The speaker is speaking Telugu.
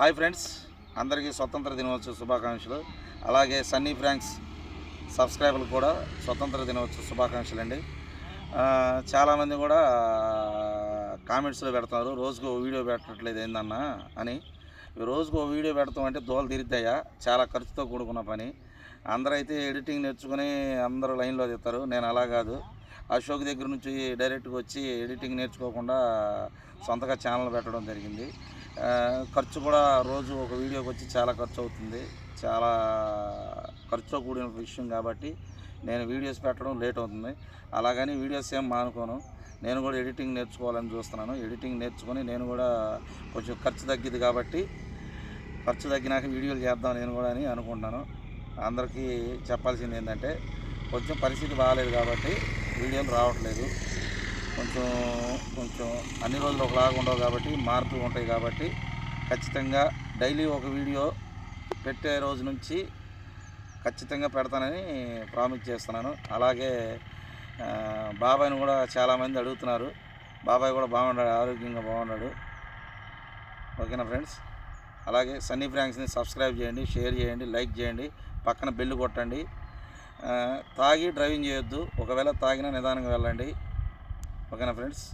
హాయ్ ఫ్రెండ్స్ అందరికీ స్వతంత్ర దినోత్సవ శుభాకాంక్షలు. అలాగే సన్నీ ఫ్రాంక్స్ సబ్స్క్రైబర్లు కూడా స్వతంత్ర దినోత్సవ శుభాకాంక్షలు అండి. చాలామంది కూడా కామెంట్స్లో పెడతారు రోజుకు ఓ వీడియో పెట్టట్లేదు ఏందన్నా అని. రోజుకు ఓ వీడియో పెడతాం అంటే దోలు తీరుతాయా చాలా ఖర్చుతో కూడుకున్న పని. అందరూ అయితే ఎడిటింగ్ నేర్చుకుని అందరూ లైన్లో తీస్తారు నేను అలా కాదు. అశోక్ దగ్గర నుంచి డైరెక్ట్గా వచ్చి ఎడిటింగ్ నేర్చుకోకుండా సొంతగా ఛానల్ పెట్టడం జరిగింది. ఖర్చు కూడా రోజు ఒక వీడియోకి వచ్చి చాలా ఖర్చు అవుతుంది. చాలా ఖర్చుతో కూడిన విషయం కాబట్టి నేను వీడియోస్ పెట్టడం లేట్ అవుతుంది. అలాగని వీడియోస్ ఏం మానుకోను. నేను కూడా ఎడిటింగ్ నేర్చుకోవాలని చూస్తున్నాను. ఎడిటింగ్ నేర్చుకొని నేను కూడా కొంచెం ఖర్చు తగ్గిద్ది కాబట్టి ఖర్చు తగ్గినాక వీడియోలు చేద్దాం నేను కూడా అని అనుకుంటున్నాను. అందరికీ చెప్పాల్సింది ఏంటంటే కొంచెం పరిస్థితి బాగాలేదు కాబట్టి వీడియోలు రావట్లేదు. కొంచెం కొంచెం అన్ని రోజులు ఒకలాగా ఉండవు కాబట్టి మారుతూ ఉంటాయి కాబట్టి ఖచ్చితంగా డైలీ ఒక వీడియో పెట్టే రోజు నుంచి ఖచ్చితంగా పెడతానని ప్రామిస్ చేస్తున్నాను. అలాగే బాబాయ్ని కూడా చాలామంది అడుగుతున్నారు. బాబాయ్ కూడా బాగున్నాడు ఆరోగ్యంగా బాగున్నాడు. ఓకేనా ఫ్రెండ్స్? అలాగే సన్నీ ఫ్రాంక్స్ని సబ్స్క్రైబ్ చేయండి షేర్ చేయండి లైక్ చేయండి పక్కన బెల్ కొట్టండి. తాగి డ్రైవింగ్ చేయొద్దు. ఒకవేళ తాగినా నిదానంగా వెళ్ళండి. ఓకేనా ఫ్రెండ్స్?